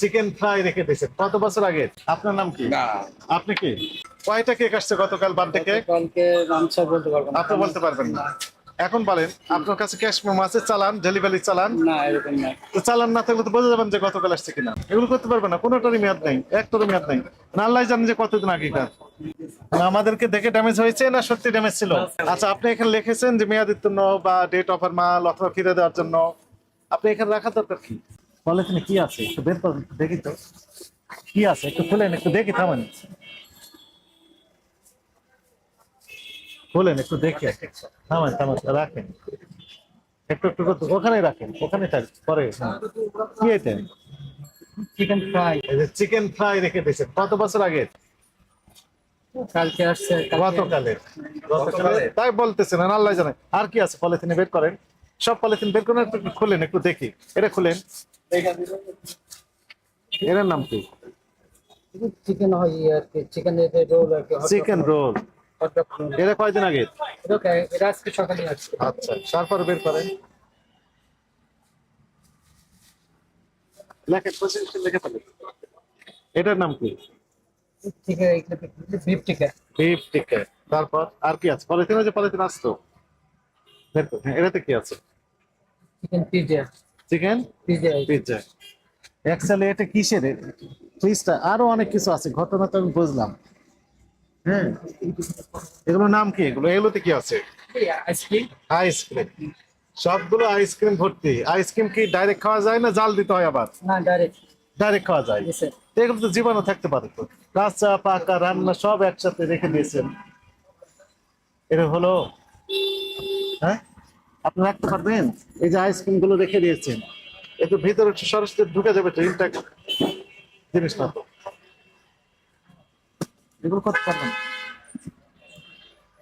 Chicken fry রেখে দিয়েছেন কত বছর আগে? আপনার নাম কি? আপনি কি? কয়টা কেক আসছে গতকাল বার্থডে কেক বলতে পারব আপনি বলতে পারবেন না। এখন বলেন আপনার কাছে ক্যাশ মেমো আছে চালান ডেলিভারি চালান? না এরকম না। তো চালান না থাকলে তো বোঝা যাবেন যে গতকাল আসছে কিনা। এগুলো করতে পারবেন না কোনোটারই মেয়াদ নেই একটারও মেয়াদ নেই। না আল্লাহ জানেন যে কতদিন আগেকার। না আমাদেরকে দেখে ড্যামেজ হয়েছে না সত্যি ড্যামেজ ছিল? আচ্ছা আপনি এখানে লিখেছেন যে মেয়াদিত্বন্ন বা ডেট অফার মাল অথবা ফিরে দেওয়ার জন্য। আপনি এখানে রাখার দরকার কি? পলিথিনে কি আছে? একটু বের করুন দেখি তো। কি আছে? একটু খুলেন একটু দেখি থামেন। খুলেন একটু দেখি থামেন থামেন রাখেন। একটু একটু করে ওখানে রাখেন ওখানে পরে। কি এটা? চিকেন ফ্রাই চিকেন ফ্রাই রেখে দিয়েছেন কত বছর আগে? কালকে আসছে গতকালে গতকালে তাই বলতেছেন আল্লাহ জানে। আর কি আছে? পলিথিনে বের করেন। সব পলিথিন বের করেন একটু খুলেন একটু দেখি। এটা খুলেন। এর নাম কি? চিকেন হয় ইয়ে আর কি চিকেন রোল আর কি চিকেন রোল এটা কয়দিন আগে? এটা আজকে সকালে আসছে। আচ্ছা তারপর বের করেন। লেখেন পঁচিশ লিখে ফেলেন। এটার নাম কি? চিকেন বিফ চিকেন বিফ টিকা তারপর আর কি আছে? পলিথিন আছে পলিথিন আসতো? এটাতে কি আছে? Chicken pizza chicken pizza pizza actually এটা কিসের? ফ্রিজটা আরও অনেক কিছু আছে ঘটনা তো আমি বুঝলাম। হ্যাঁ এগুলোর নাম কি? এগুলো এগুলোতে কি আছে? আইসক্রিম আইসক্রিম সবগুলো আইসক্রিম ভর্তি। আইসক্রিম কি ডাইরেক্ট খাওয়া যায় না জাল দিতে হয় আবার? না ডাইরেক্ট ডাইরেক্ট খাওয়া যায়। এগুলো তো জীবাণু থাকতে পারে তো। কাঁচা পাকা রান্না সব একসাথে রেখে দিয়েছেন। এটা হলো হ্যাঁ? আপনি রাখতে পারবেন এই যে আইসক্রিমগুলো রেখে দিয়েছেন একটু ভিতরে সরাসরি ঢুকে যাবে ইনটেক জিনিসটা তো। এগুলো করতে পারবেন।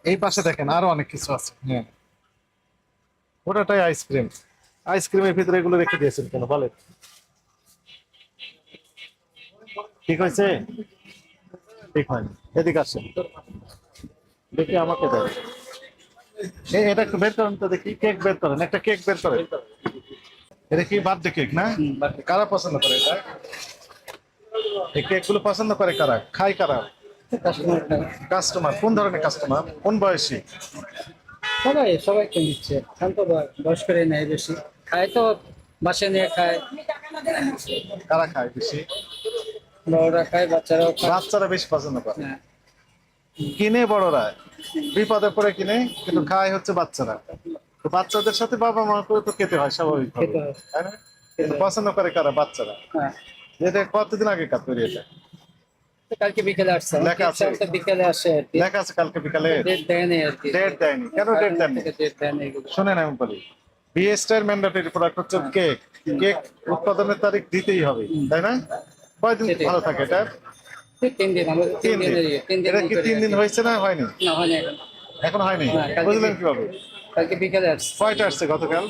এই পাশে দেখেন আরও অনেক কিছু আছে হ্যাঁ। ওটাটাই আইসক্রিম আইসক্রিমের ভিতরে এগুলো রেখে দিয়েছেন কেন বলেন। ঠিক হয়েছে? ঠিক হয়নি। এদিকে আসেন। দেখি আমাকে এ, এটা একটু বের করেন তো দেখি কেক বের করেন একটা কেক বের করেন। এটা কি বার্থডে কেক না? কারা পছন্দ করে এটা? এই কেকগুলো পছন্দ করে কারা? খায় কারা? কাস্টমার কোন ধরনের কাস্টমার কোন বয়সী? সবাই সবাই কিনে দিচ্ছে শান্ত বয়- বয়স্করা নেই বেশি। খায় তো বাসে নিয়ে খায়। কারা খায় বেশি? বড়রা খায় বাচ্চারাও বাচ্চারা বেশি পছন্দ করে। হ্যাঁ। কিনে বড়রা বিপদে পড়ে কিনে কিন্তু খায় হচ্ছে বাচ্চারা। তো বাচ্চাদের সাথে বাবা মা করে তো খেতে হয় স্বাভাবিক পছন্দ করে কারা? বাচ্চারা। হ্যাঁ। এটা কতদিন আগে কাজ তৈরি এটা? কালকে বিকেলে আসছে। লেখা আছে। বিকেলে আসে লেখা আছে কালকে বিকালে? ডেট দেয়নি ডেট দেয়নি। কেন ডেট দেয়নি। শোনেন আমি বলি বিএসটার ম্যান্ডেটরি প্রোডাক্ট হচ্ছে কেক কেক উৎপাদনের তারিখ দিতেই হবে তাই না? কয়দিন ভালো থাকে এটা? তিন দিন তিন দিন। ইয়ে, তিন দিন এটা কি তিন দিন হয়েছে না হয়নি? না হয়নি। এখন। হয়নি? হ্যাঁ, বুঝলেন কীভাবে? কালকে বিকেলে আসছে। কয়টা আসছে গতকাল?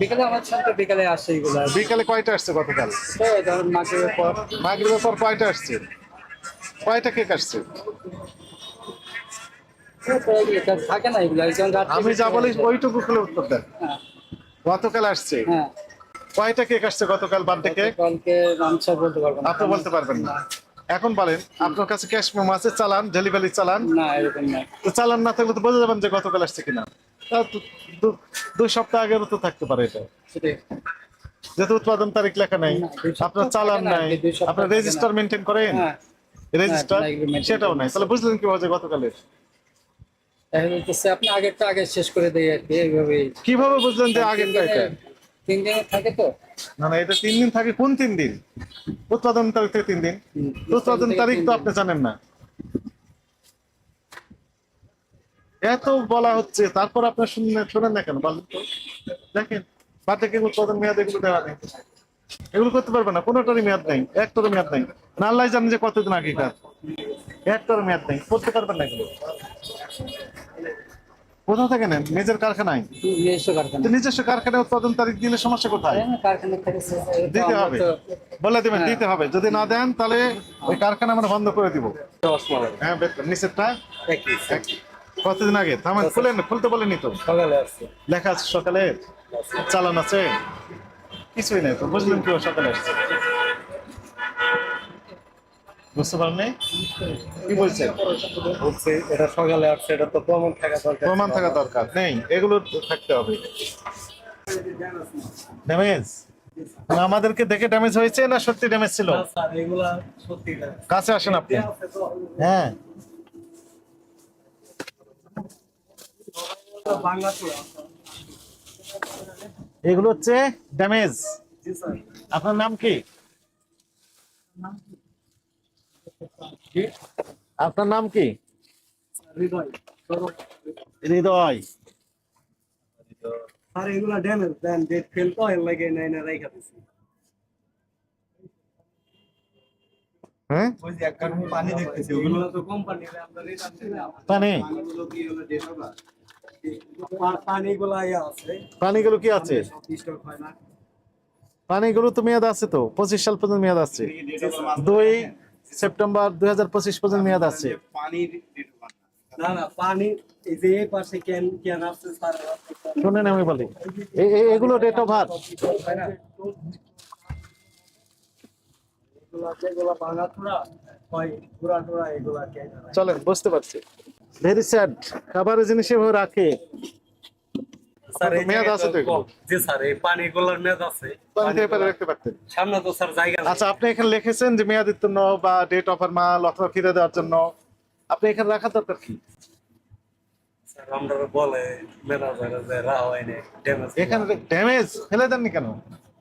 বিকেলে আমার সাথে বিকেলে আসে এগুলো আর বিকালে কয়টা আসছে গতকাল? তো পর। মাগরিবের পর কয়টা আসছে? কয়টা কেক আসছে? থাকে না এগুলো আমি যা বলি ওইটুকু খুলে উত্তর দেন। হ্যাঁ। গতকাল আসছে? হ্যাঁ। কয়টা কেক আসছে গতকাল বার্থডে কেক? কালকে বলতে আপনি বলতে পারবেন না। এখন বলেন আপনার কাছে ক্যাশ মেমো আছে চালান ডেলিভারি চালান? না এরকম না তো চালান না থাকলে তো বোঝা যাবেন যে গতকাল আসছে কিনা। তা দুই সপ্তাহ আগেরও তো থাকতে পারে এটা। যেহেতু উৎপাদন তারিখ লেখা নাই আপনার চালান নাই আপনার রেজিস্টার মেনটেন করেন? হ্যাঁ। রেজিস্টার এগুলো maintain সেটাও নাই। তাহলে বুঝলেন কীভাবে যে গতকালের? আপনি আগেরটা আগে শেষ করে দেয় আর কি এইভাবে কীভাবে বুঝলেন যে আগের এটা? তিন দিনে থাকে তো? না না এটা তিন দিন থাকে। কোন তিন দিন উৎপাদন তারিখ থেকে তিন দিন উৎপাদন তারিখ তো আপনি জানেন না। এত বলা হচ্ছে তারপর আপনার শুনে শোনেন না কেন? বলেন তো। দেখেন বাচ্চাকে উৎপাদন মেয়াদ এগুলো দেওয়া নেই। এগুলো করতে পারবে না। কোনোটারই মেয়াদ নেই। একটারও মেয়াদ নেই। না আল্লাহ জানেন যে কতদিন আগে কাজ একটারও মেয়াদ নেই। করতে পারবেন না এগুলো। কোথা থেকে নেন? নিজের কারখানায়? নিজস্ব কারখানা। কারখানায় উৎপাদন তারিখ দিলে সমস্যা কোথায়? হ্যাঁ, দিতে হবে। বলে দিবেন হ্যাঁ। দিতে হবে। যদি না দেন তাহলে ওই কারখানা আমরা বন্ধ করে দিব। হ্যাঁ নিচেরটা? কতদিন আগে? থামেন খুলেন খুলতে বলেনি তো। সকালে লেখা আছে সকালে। চালান আছে? কিছুই নেই তো বুঝলেন কি সকালে আসছে। বুঝতে পারেননি কি বলছেন? বলছে এটা সকালে আসছে এটা তো প্রমাণ থাকা দরকার প্রমাণ থাকা দরকার। নেই এগুলো থাকতে হবে। ড্যামেজ আমাদেরকে দেখে ড্যামেজ হয়েছে না সত্যি ড্যামেজ ছিল? স্যার এগুলা সত্যি না কাছে আসেন আপনি। হ্যাঁ। এগুলো হচ্ছে ড্যামেজ জি স্যার আপনার নাম কি? আপনার নাম কি? হৃদয় হৃদয়। এগুলা ড্যামেজ দেন ডেট ফেল তো এর লাগে নাই না রাইখা দিছি। হ্যাঁ? ওই যে একটা পানি দেখতেছি ওগুলো তো কোম্পানি আমরা রিটার্ন দিলাম। পানি? ওগুলো কি হলো ডেট হবে আছে। পানিগুলো কি আছে? স্টক হয় না। পানিগুলো তো মেয়াদ আছে তো পঁচিশ সাল পর্যন্ত মেয়াদ আছে। দুই সেপ্টেম্বর দুই হাজার পঁচিশ পর্যন্ত মেয়াদ আছে। না না পানি এই যে পাশে ক্যান ক্যান আছে শুনেন আমি বলি। এগুলো ডেট অফ বার্থ চলেন বুঝতে পারছি। ভেরি স্যাড খাবারের জিনিস রাখে। স্যার মেয়াদ আছে তো জি স্যার এই পানিগুলোর মেয়াদ আছে। পানিতে এপারে রাখতে পারতেন। সামনে তো স্যার জায়গা আচ্ছা আপনি এখানে লিখেছেন যে মেয়াদ উত্তীর্ণ বা ডেট অফার মাল অথবা ফিরে দেওয়ার জন্য। আপনি এখানে রাখার দরকার কি? আমরা বলে ম্যানেজারে যে রা হয় না ড্যামেজ এখানে ড্যামেজ ফেলে দেননি কেন?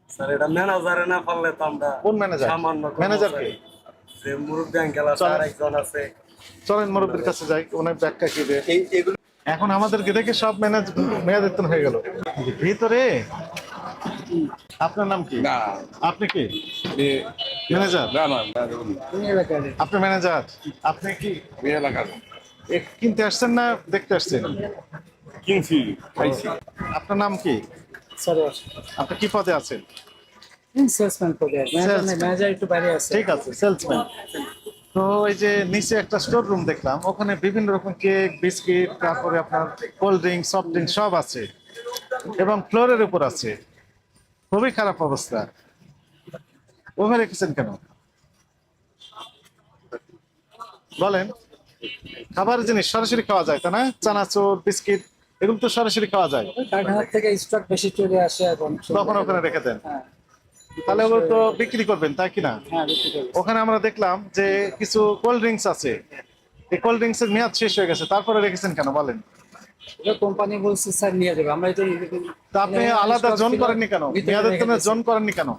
স্যার এটা ম্যানেজারে না পারলে তো আমরা কোন ম্যানেজার সামান্য ম্যানেজার কে? যে মুরব্বী আঙ্কেল আছে চলেন। আরেকজন আছে। চলেন মুরব্বীর কাছে যাই ওনার ব্যাখ্যা কি দেয় এখন আমাদেরকে দেখে সব ম্যানেজ মেয়াদ হয়ে গেল। ভিতরে? আপনার নাম কি? আপনি কি? এ ম্যানেজার? না না আপনি ম্যানেজার? আপনি কি? এই এলাকার। এ কিনতে আসছেন না দেখতে আসছেন? কিনছি খাইছি। আপনার নাম কি? স্যার আপনি কি পদে আছেন? সেলসম্যান পদে Salesman. ম্যানেজার একটু বাইরে আছে। ঠিক আছে সেলসম্যান তো ওই যে নিচে একটা স্টোর রুম দেখলাম ওখানে বিভিন্ন রকম কেক বিস্কিট তারপরে আপনার কোল্ড ড্রিঙ্ক সফট ড্রিঙ্ক সব আছে। এবং ফ্লোরের উপর আছে। খুবই খারাপ অবস্থা। ওভাবে রেখেছেন কেন? বলেন। খাবার জিনিস সরাসরি খাওয়া যায় তাই না? চানাচুর বিস্কিট এগুলো তো সরাসরি খাওয়া যায়। থেকে স্টক বেশি চলে আসে এখন তখন ওখানে রেখে দেন। হ্যাঁ। তাহলে ওগুলো তো বিক্রি করবেন তাই কিনা হ্যাঁ ওখানে আমরা দেখলাম যে কিছু কোল্ড ড্রিঙ্কস আছে। এই কোল্ড ড্রিঙ্কস এর মেয়াদ শেষ হয়ে গেছে তারপরে রেখেছেন কেন বলেন? কোম্পানি বলছে স্যার নিয়ে যাবে। আমরা এটা তা আপনি আলাদা জোন করেননি কেন? মেয়াদ উত্তীর্ণের জোন করেননি কেন?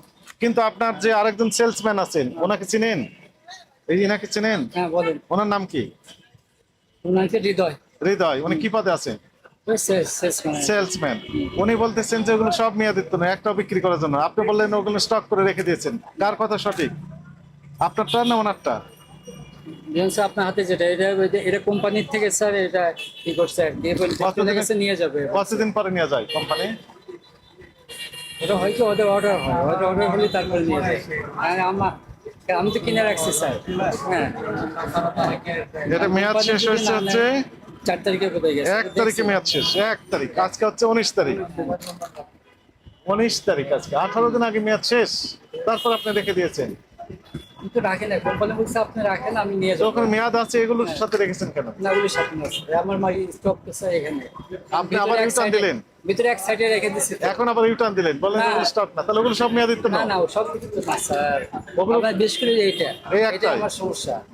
কিন্তু আপনার যে আরেকজন সেলসম্যান আছেন ওনাকে চিনেন? এই ইনাকে চিনেন? হ্যাঁ বলেন। ওনার নাম কি? হৃদয়। হৃদয় উনি কি পদে আছেন? সেলসম্যান উনি বলতেছেন যে ওগুলো সব মেয়াদ উত্তীর্ণ একটাও বিক্রি করার জন্য। আপনি বললেন ওগুলো স্টক করে রেখে দিয়েছেন। কার কথা সঠিক? আপনারটা না ওনারটা? আপনার হাতে যেটা এটা কোম্পানির থেকে স্যার এটা কি করছে আর নিয়ে যাবে। কতদিন পরে নিয়ে যায় কোম্পানি এটা ওদের অর্ডার হয়। ওদের অর্ডার হলে তারপরে নিয়ে যায়। আর আমার আমি তো কিনে রাখছি স্যার হ্যাঁ। এটা মেয়াদ শেষ হয়েছে হচ্ছে চার তারিখে কোথায় গেছে। এক তারিখে মেয়াদ শেষ এক তারিখ। আজকে হচ্ছে উনিশ তারিখ। উনিশ তারিখ আজকে। আঠারো দিন আগে মেয়াদ শেষ। তারপর আপনি রেখে দিয়েছেন। কিন্তু রাখেন না কোম্পানি বলছে আপনি রাখেন আমি নিয়ে যাব। যখন মেয়াদ আছে এগুলোর সাথে রেখেছেন কেন? না সাথে আমার স্টক এখানে। আপনি আবার এক রিটার্ন দিলেন। ভিতরে এক সাইডে রেখে দিচ্ছি এখন আবার রিটার্ন দিলেন। বলেন। এগুলো স্টক না। তাহলে ওগুলো সব মেয়াদ দিতে না না না সব কিছু তো না স্যার। ওগুলো- আপনার বেশ করে এইটা। এই এটা আমার সমস্যা।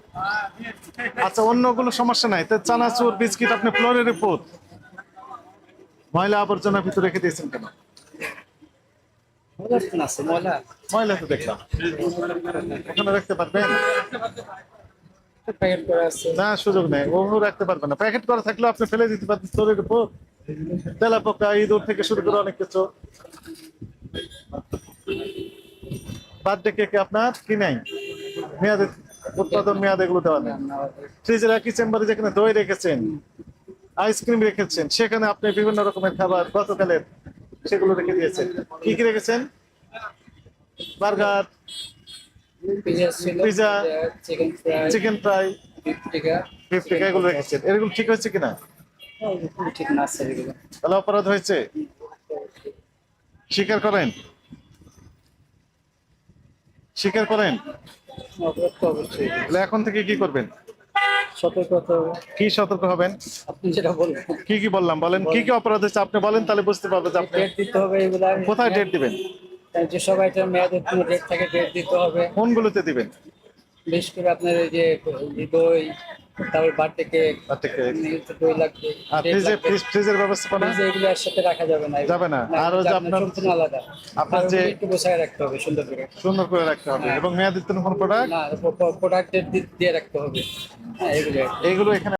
আচ্ছা অন্য কোনো সমস্যা নাই। তো চানাচুর বিস্কিট আপনি ফ্লোরের উপর ময়লা আবর্জনা ভিতরে রেখে দিয়েছেন কেন? ময়লা তো না দেখলাম। ওখানে রাখতে পারবেন? সুযোগ নেই। রাখতে পারবেন না। প্যাকেট করা থাকলে আপনি ফেলে দিতে তেলা পোকা ইঁদুর থেকে শুরু করে অনেক কিছু। বার্থডে কেকে আপনার? কি নাই? উৎপাদন মেয়াদ এগুলো দেওয়া নেই। ফ্রিজের একই চেম্বারে যেখানে দই রেখেছেন আইসক্রিম রেখেছেন সেখানে আপনি বিভিন্ন রকমের খাবার গতকালের সেগুলো রেখে দিয়েছেন। কি কি রেখেছেন? Burger pizza chicken fry fry tikka এগুলো রেখেছেন। এগুলো ঠিক হয়েছে কিনা? তাহলে অপরাধ হয়েছে? স্বীকার করেন? স্বীকার করেন? অপরাধ তো অবশ্যই। তাহলে এখন থেকে কি করবেন? সতর্ক হতে হবে। কি সতর্ক হবেন? আপনি যেটা বলবেন কি কি বললাম? বলেন কি কি অপরাধ হচ্ছে? আপনি বলেন তাহলে বুঝতে পারব যে আপনি ডেট দিতে হবে এগুলা। কোথায় ডেট দিবেন? যে সবাই মেয়াদের কোনো ডেট থাকে ডেট দিতে হবে। কোনগুলোতে দিবেন? বিশেষ করে আপনার এই যে দই তারপর বার্থডে কেক বার্থডে কেক। দই লাগবে আর date ফ্রিজে ফ্রিজ ফ্রিজের ব্যবস্থাপনা ফ্রিজে এগুলো একসাথে রাখা যাবে না। যাবে না। আর যে আপনার- সম্পূর্ণ আলাদা। আপনার যে- একটু বসায় রাখতে হবে সুন্দর করে। সুন্দর করে রাখতে হবে। এবং মেয়াদিত্ব কোন প্রোডাক্ট না প্রোডাক্টের দিয়ে রাখতে হবে। হ্যাঁ এগুলো এইগুলো এখানে